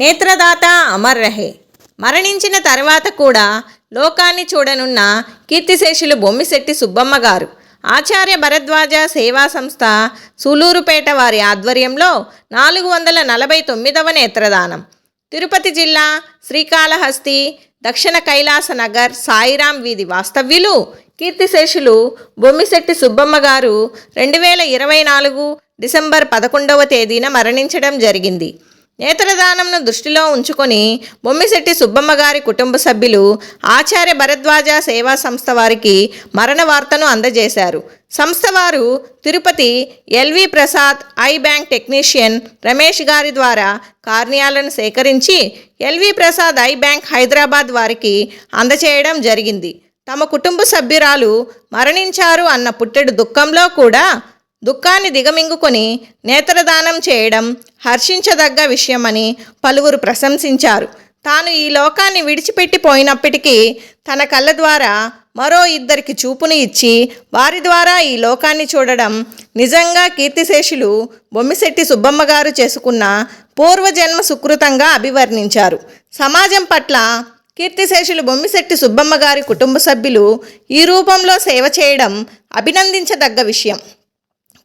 నేత్రదాత అమర్ రహే మరణించిన తర్వాత కూడా లోకాన్ని చూడనున్న కీర్తిశేషులు బొమ్మిశెట్టి సుబ్బమ్మ గారు. ఆచార్య భరద్వాజ సేవా సంస్థ సూలూరుపేట వారి ఆధ్వర్యంలో నాలుగు వందల నలభై తొమ్మిదవ నేత్రదానం. తిరుపతి జిల్లా శ్రీకాళహస్తి దక్షిణ కైలాస నగర్ సాయిరాం వీధి వాస్తవ్యులు కీర్తిశేషులు బొమ్మిశెట్టి సుబ్బమ్మ గారు రెండు వేల ఇరవై నాలుగు డిసెంబర్ పదకొండవ తేదీన మరణించడం జరిగింది. నేత్రదానంను దృష్టిలో ఉంచుకొని బొమ్మిశెట్టి సుబ్బమ్మ గారి కుటుంబ సభ్యులు ఆచార్య భరద్వాజ సేవా సంస్థ వారికి మరణ వార్తను అందజేశారు. సంస్థ వారు Tirupati LV Prasad eye bank technician Ramesh గారి ద్వారా కార్నియాలను సేకరించి LV Prasad eye bank Hyderabad వారికి అందచేయడం జరిగింది. తమ కుటుంబ సభ్యురాలు మరణించారు అన్న పుట్టెడు దుఃఖంలో కూడా దుఃఖాన్ని దిగమింగుకొని నేత్రదానం చేయడం హర్షించదగ్గ విషయమని పలువురు ప్రశంసించారు. తాను ఈ లోకాన్ని విడిచిపెట్టి పోయినప్పటికీ తన కళ్ళ ద్వారా మరో ఇద్దరికి చూపును ఇచ్చి వారి ద్వారా ఈ లోకాన్ని చూడడం నిజంగా కీర్తిశేషులు బొమ్మిశెట్టి సుబ్బమ్మ గారు చేసుకున్న పూర్వజన్మ సుకృతంగా అభివర్ణించారు. సమాజం పట్ల కీర్తిశేషులు బొమ్మిశెట్టి సుబ్బమ్మ గారి కుటుంబ సభ్యులు ఈ రూపంలో సేవ చేయడం అభినందించదగ్గ విషయం.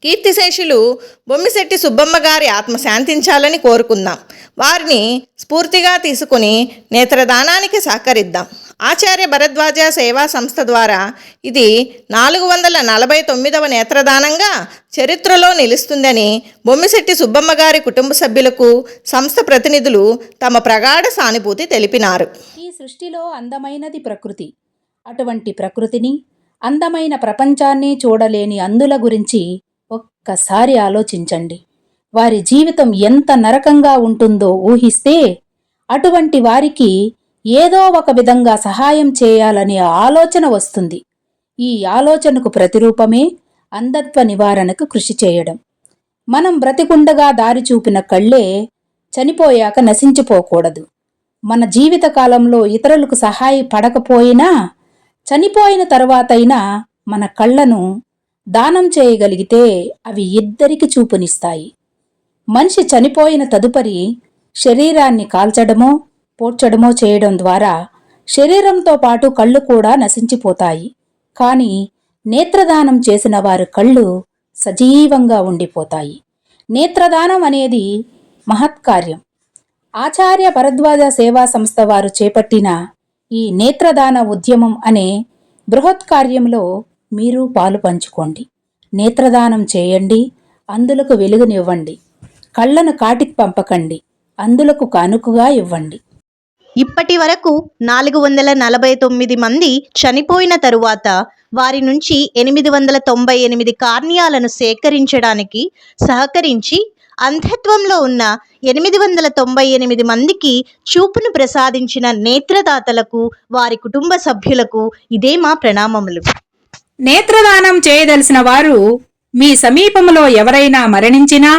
కీర్తిశేషులు బొమ్మిశెట్టి సుబ్బమ్మ గారి ఆత్మ శాంతించాలని కోరుకుందాం. వారిని స్ఫూర్తిగా తీసుకుని నేత్రదానానికి సహకరిద్దాం. ఆచార్య భరద్వాజ సేవా సంస్థ ద్వారా ఇది నాలుగు వందల నలభై తొమ్మిదవ నేత్రదానంగా చరిత్రలో నిలుస్తుందని బొమ్మిశెట్టి సుబ్బమ్మ గారి కుటుంబ సభ్యులకు సంస్థ ప్రతినిధులు తమ ప్రగాఢ సానుభూతి తెలిపినారు. ఈ సృష్టిలో అందమైనది ప్రకృతి. అటువంటి ప్రకృతిని అందమైన ప్రపంచాన్ని చూడలేని అందుల గురించి ఒక్కసారి ఆలోచించండి. వారి జీవితం ఎంత నరకంగా ఉంటుందో ఊహిస్తే అటువంటి వారికి ఏదో ఒక విధంగా సహాయం చేయాలనే ఆలోచన వస్తుంది. ఈ ఆలోచనకు ప్రతిరూపమే అంధత్వ నివారణకు కృషి చేయడం. మనం బ్రతికుండగా దారి చూపిన కళ్ళే చనిపోయాక నశించిపోకూడదు. మన జీవితకాలంలో ఇతరులకు సహాయపడకపోయినా చనిపోయిన తర్వాతైనా మన కళ్ళను దానం చేయగలిగితే అవి ఇద్దరికి చూపునిస్తాయి. మనిషి చనిపోయిన తదుపరి శరీరాన్ని కాల్చడమో పోడ్చడమో చేయడం ద్వారా శరీరంతో పాటు కళ్ళు కూడా నశించిపోతాయి. కానీ నేత్రదానం చేసిన వారి కళ్ళు సజీవంగా ఉండిపోతాయి. నేత్రదానం అనేది మహత్కార్యం ఆచార్య భరద్వాజ సేవా సంస్థ వారు చేపట్టిన ఈ నేత్రదాన ఉద్యమం అనే బృహత్ కార్యంలో మీరు పాలు పంచుకోండి. నేత్రదానం చేయండి. అందులకు వెలుగునివ్వండి. కళ్ళను కాటికి పంపకండి. అందులకు కానుకగా ఇవ్వండి. ఇప్పటి వరకు నాలుగు వందల నలభై తొమ్మిది మంది చనిపోయిన తరువాత వారి నుంచి ఎనిమిది వందల తొంభై ఎనిమిది కార్నియాలను సేకరించడానికి సహకరించి అంధత్వంలో ఉన్న ఎనిమిది వందల తొంభై ఎనిమిది మందికి చూపును ప్రసాదించిన నేత్రదాతలకు వారి కుటుంబ సభ్యులకు ఇదే మా ప్రణామములు. నేత్రదానం చేయదలిసిన వారు మీ సమీపంలో ఎవరైనా మరణించినా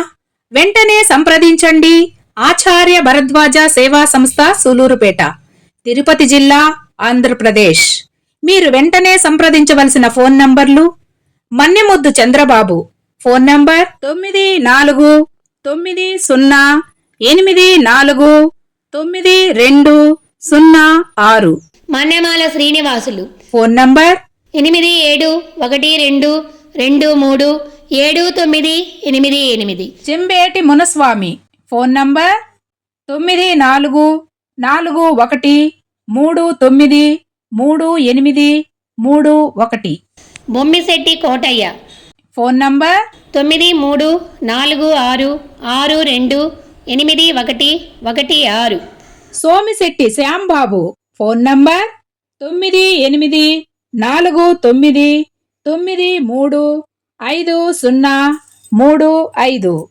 వెంటనే సంప్రదించండి. ఆచార్య భరద్వాజ సేవా సంస్థ సూలూరుపేట తిరుపతి జిల్లా ఆంధ్రప్రదేశ్. మీరు వెంటనే సంప్రదించవలసిన ఫోన్ నంబర్లు మన్నెముద్దు చంద్రబాబు. ఫోన్ నంబర్ తొమ్మిది నాలుగు తొమ్మిది సున్నా ఎనిమిది నాలుగు తొమ్మిది రెండు సున్నా ఆరు. మన్నెమాల శ్రీనివాసులు. ఫోన్ నంబర్ ఎనిమిది ఏడు ఒకటి రెండు రెండు మూడు ఏడు తొమ్మిది ఎనిమిది ఎనిమిది. చెంబేటి మునస్వామి. ఫోన్ నంబర్ తొమ్మిది నాలుగు నాలుగు ఒకటి మూడు తొమ్మిది మూడు ఎనిమిది మూడు ఒకటి. బొమ్మిశెట్టి కోటయ్య. ఫోన్ నంబర్ తొమ్మిది మూడు నాలుగు ఆరు ఆరు రెండు ఎనిమిది ఒకటి ఒకటి ఆరు. సోమిశెట్టి శ్యాంబాబు. ఫోన్ నంబర్ తొమ్మిది ఎనిమిది నాలుగు తొమ్మిది తొమ్మిది మూడు ఐదు సున్నా మూడు ఐదు.